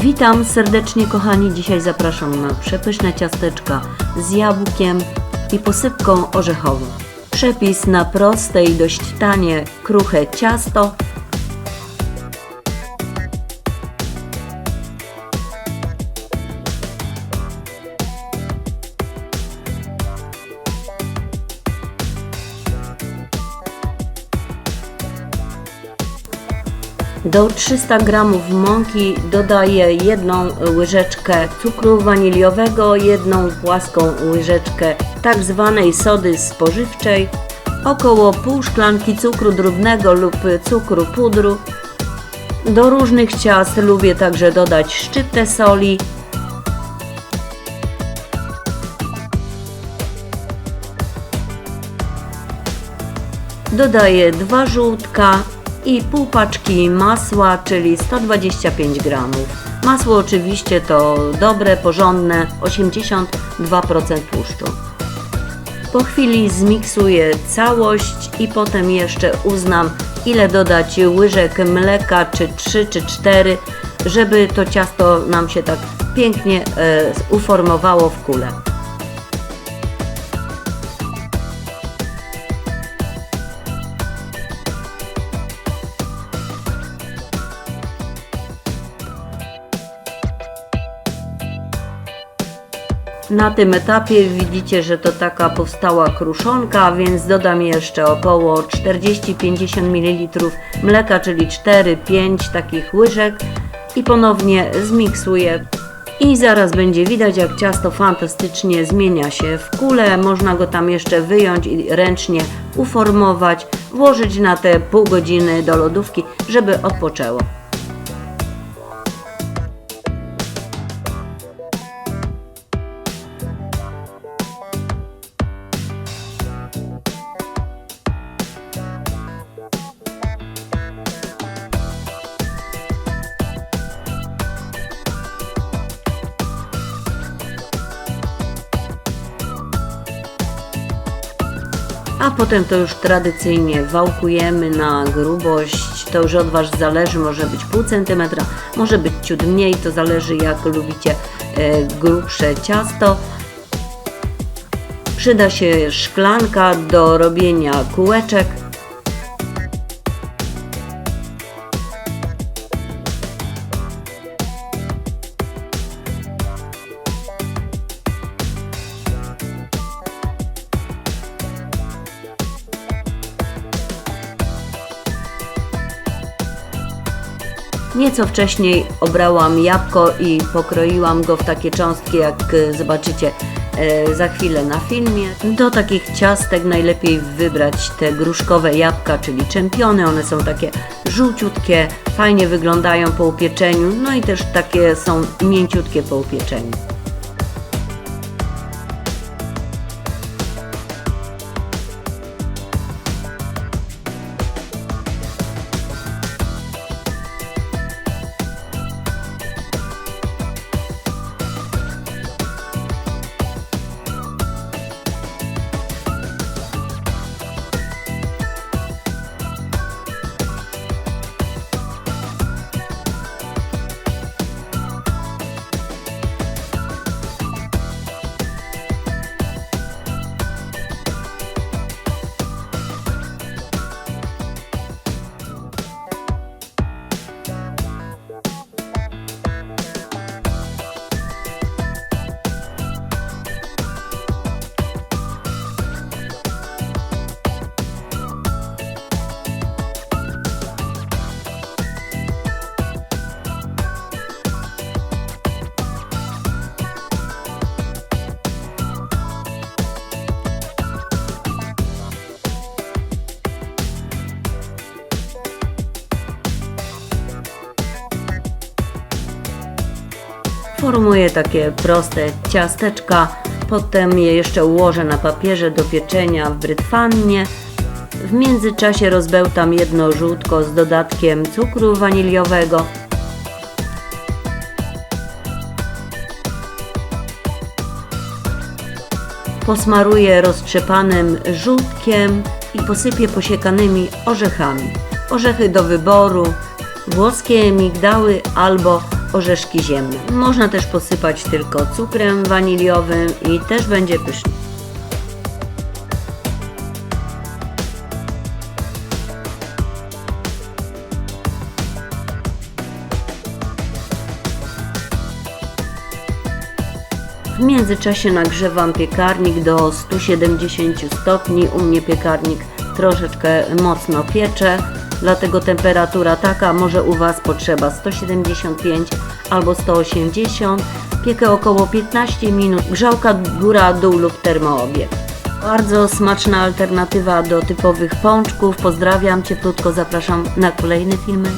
Witam serdecznie kochani. Dzisiaj zapraszam na przepyszne ciasteczka z jabłkiem i posypką orzechową. Przepis na proste i dość tanie, kruche ciasto. Do 300 g mąki dodaję jedną łyżeczkę cukru waniliowego, jedną płaską łyżeczkę tak zwanej sody spożywczej, około pół szklanki cukru drobnego lub cukru pudru. Do różnych ciast lubię także dodać szczyptę soli, Dodaję dwa żółtka i pół paczki masła, czyli 125 gramów. Masło oczywiście to dobre, porządne, 82% tłuszczu. Po chwili zmiksuję całość i potem jeszcze uznam ile dodać łyżek mleka, czy 3 czy 4, żeby to ciasto nam się tak pięknie e, uformowało w kulę. Na tym etapie widzicie, że to taka powstała kruszonka, więc dodam jeszcze około 40-50 ml mleka, czyli 4-5 takich łyżek i ponownie zmiksuję. I zaraz będzie widać, jak ciasto fantastycznie zmienia się w kulę. Można go tam jeszcze wyjąć i ręcznie uformować, włożyć na te pół godziny do lodówki, żeby odpoczęło. A potem to już tradycyjnie wałkujemy na grubość. To już od Was zależy, może być pół centymetra, może być ciut mniej, to zależy jak lubicie e, grubsze ciasto. Przyda się szklanka do robienia kółeczek. Nieco wcześniej obrałam jabłko i pokroiłam go w takie cząstki, jak e, zobaczycie e, za chwilę na filmie. Do takich ciastek najlepiej wybrać te gruszkowe jabłka, czyli czempiony. One są takie żółciutkie, fajnie wyglądają po upieczeniu, no i też takie są mięciutkie po upieczeniu. Formuję takie proste ciasteczka, potem je jeszcze ułożę na papierze do pieczenia w brytwannie. W międzyczasie rozbełtam jedno żółtko z dodatkiem cukru waniliowego. Posmaruję roztrzepanym żółtkiem i posypię posiekanymi orzechami. Orzechy do wyboru, włoskie migdały albo orzeszki ziemne. Można też posypać tylko cukrem waniliowym i też będzie pyszny. W międzyczasie nagrzewam piekarnik do 170 stopni. U mnie piekarnik troszeczkę mocno piecze, dlatego temperatura taka, może u Was potrzeba 175 albo 180. Piekę około 15 minut, grzałka góra-dół lub termoobieg. Bardzo smaczna alternatywa do typowych pączków. Pozdrawiam cieplutko, zapraszam na kolejne filmy.